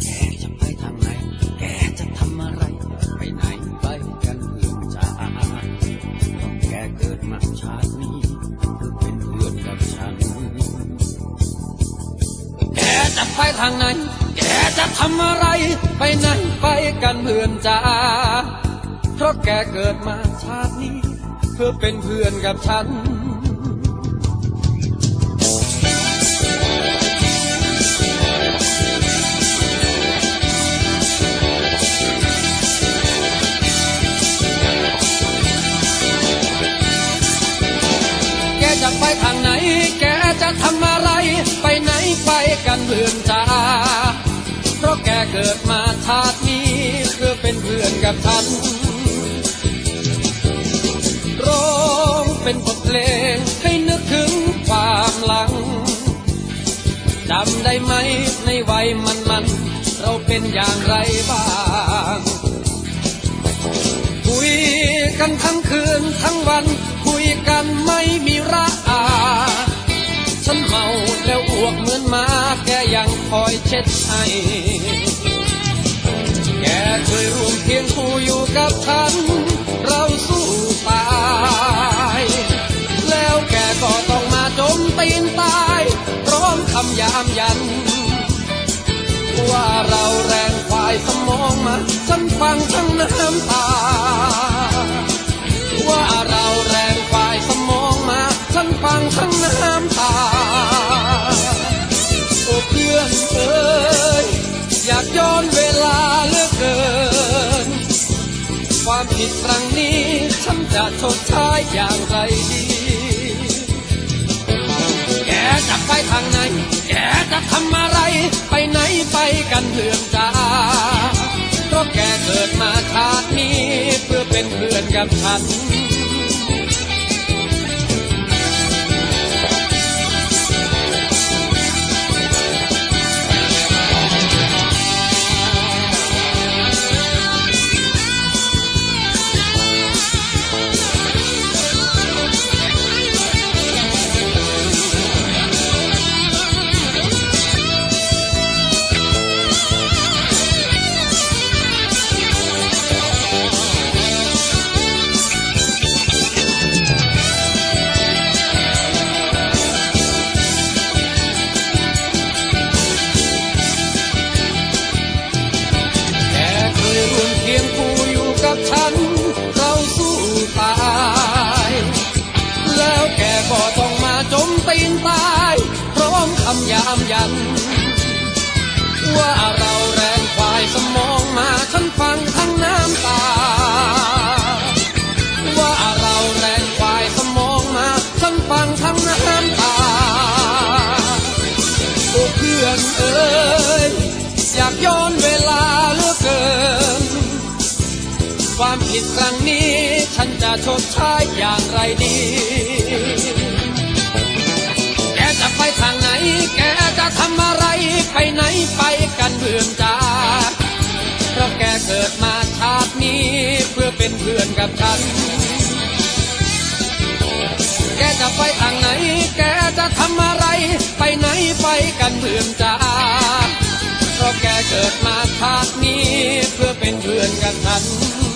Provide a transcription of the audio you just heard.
แกจะไปทางไหนแกจะทำอะไรไปไหนไปกันเพื่อนจ้าต้องแกเกิดมาชาตินี้เพื่อเป็นเพื่อนกับฉันแกจะไปทางไหน แกจะทำอะไร ไปไหนไปกันเพื่อนจ้า เพราะแกเกิดมาชาตินี้ เพื่อเป็นเพื่อนกับฉัน กันเพื่อนจ้าเพราะแกเกิดมาชาตินี้เพื่อเป็นเพื่อนกับฉัน ร้องเป็นบทเพลงให้นึกถึงความหลัง จำได้ไหมในวัยมันมัน เราเป็นอย่างไรบ้างคุยกันทั้งคืนทั้งวัน คุยกันไม่มีระ อยเช็ดให้แกเคยร่วมเคียงคู่อยู่กับฉัน เราสู้ตาย แล้วแกก็ต้องมาจมตีนตายพร้อมคำยามยัน ว่าเราแรงควายสมองมาฉันฟังทั้งน้ำตา ผิดครั้งนี้ ฉันจะชดใช้อย่างไรดี แกจะไปทางไหน แกจะทำอะไร ไปไหนไปกันเพื่อนจ้าเพราะแกเกิดมาชาตินี้เพื่อเป็นเพื่อนกับฉันายพร้อมคำยามยัน ว่าเราแรงควายสมองมาฉันฟังทั้งน้ำตา ว่าเราแรงควายสมองมาฉันฟังทั้งน้ำตา โอ้เพื่อนเอ้ยอยากย้อนเวลาเหลือเกิน ความผิดครั้งนี้ฉันจะชดใช้อย่างไรดี ไปทางไหน แกจะทำอะไร ไปไหนไปกันเพื่อนจ้าเพราะแกเกิดมาชาตินี้เพื่อเป็นเพื่อนกับฉัน แกจะไปทางไหน แกจะทำอะไร ไปไหนไปกันเพื่อนจ้าเพราะแกเกิดมาชาตินี้เพื่อเป็นเพื่อนกับฉัน